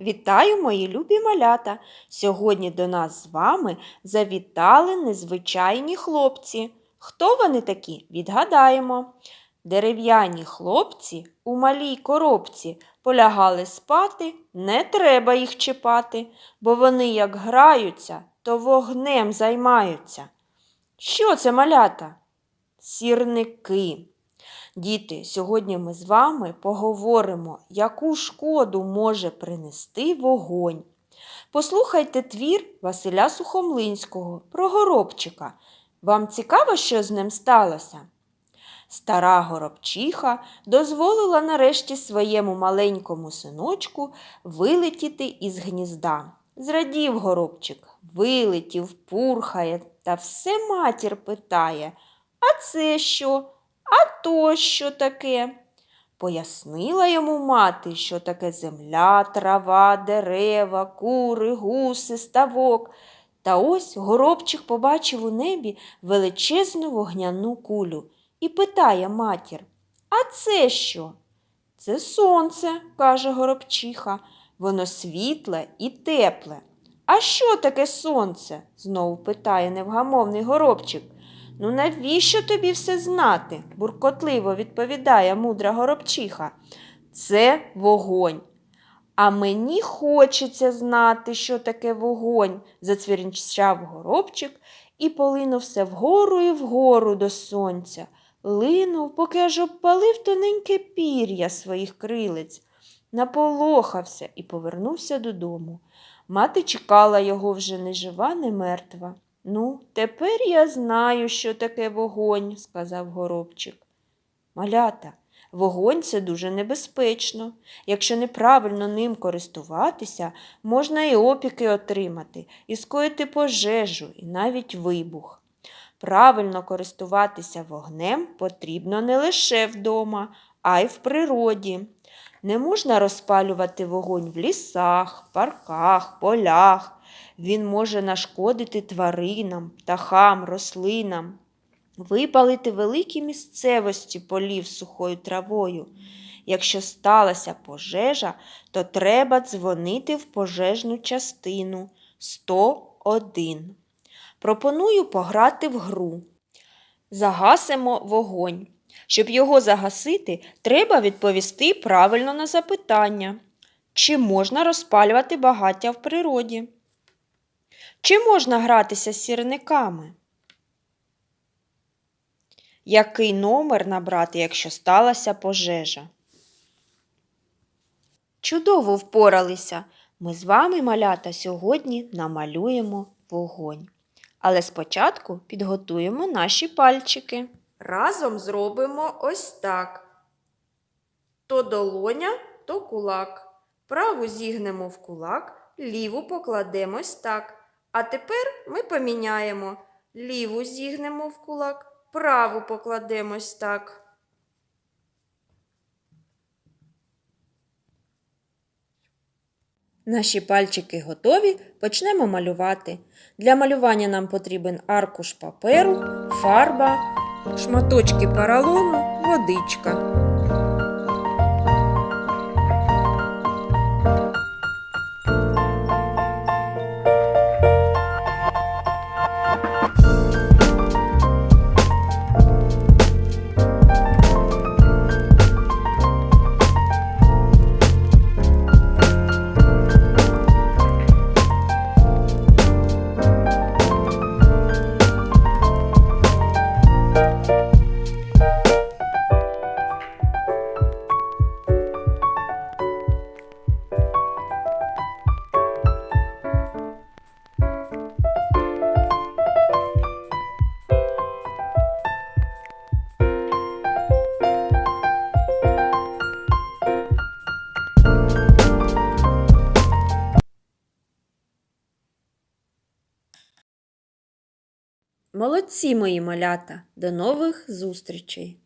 Вітаю, мої любі малята! Сьогодні до нас з вами завітали незвичайні хлопці. Хто вони такі? Відгадаємо. Дерев'яні хлопці у малій коробці полягали спати, не треба їх чіпати, бо вони як граються, то вогнем займаються. Що це малята? Сірники. Діти, сьогодні ми з вами поговоримо, яку шкоду може принести вогонь. Послухайте твір Василя Сухомлинського про горобчика. Вам цікаво, що з ним сталося? Стара горобчиха дозволила нарешті своєму маленькому синочку вилетіти із гнізда. Зрадів горобчик, вилетів, пурхає та все матір питає. А це що? А то що таке? Пояснила йому мати, що таке земля, трава, дерева, кури, гуси, ставок. Та ось горобчик побачив у небі величезну вогняну кулю і питає матір А це що? Це сонце, каже горобчиха, воно світле і тепле. А що таке сонце? знову питає невгамовний горобчик. Ну, навіщо тобі все знати? буркотливо відповідає мудра горобчиха. Це вогонь. А мені хочеться знати, що таке вогонь, зацвірінчав горобчик і полинув все вгору і вгору до сонця. Линув, поки аж обпалив тоненьке пір'я своїх крилиць, наполохався і повернувся додому. Мати чекала його вже не жива, не мертва. Ну, тепер я знаю, що таке вогонь, сказав горобчик. Малята, вогонь це дуже небезпечно. Якщо неправильно ним користуватися, можна і опіки отримати, і скоїти пожежу, і навіть вибух. Правильно користуватися вогнем потрібно не лише вдома, а й в природі. Не можна розпалювати вогонь в лісах, парках, полях. Він може нашкодити тваринам, птахам, рослинам, випалити великі місцевості полів сухою травою. Якщо сталася пожежа, то треба дзвонити в пожежну частину 101. Пропоную пограти в гру. Загасимо вогонь. Щоб його загасити, треба відповісти правильно на запитання. Чи можна розпалювати багаття в природі? Чи можна гратися з сірниками? Який номер набрати, якщо сталася пожежа? Чудово впоралися. Ми з вами, малята, сьогодні намалюємо вогонь. Але спочатку підготуємо наші пальчики. Разом зробимо ось так. То долоня, то кулак. Праву зігнемо в кулак, ліву покладемо ось так. А тепер ми поміняємо. Ліву зігнемо в кулак, праву покладемо ось так. Наші пальчики готові, почнемо малювати. Для малювання нам потрібен аркуш паперу, фарба, шматочки поролону, водичка. Молодці мої малята! До нових зустрічей!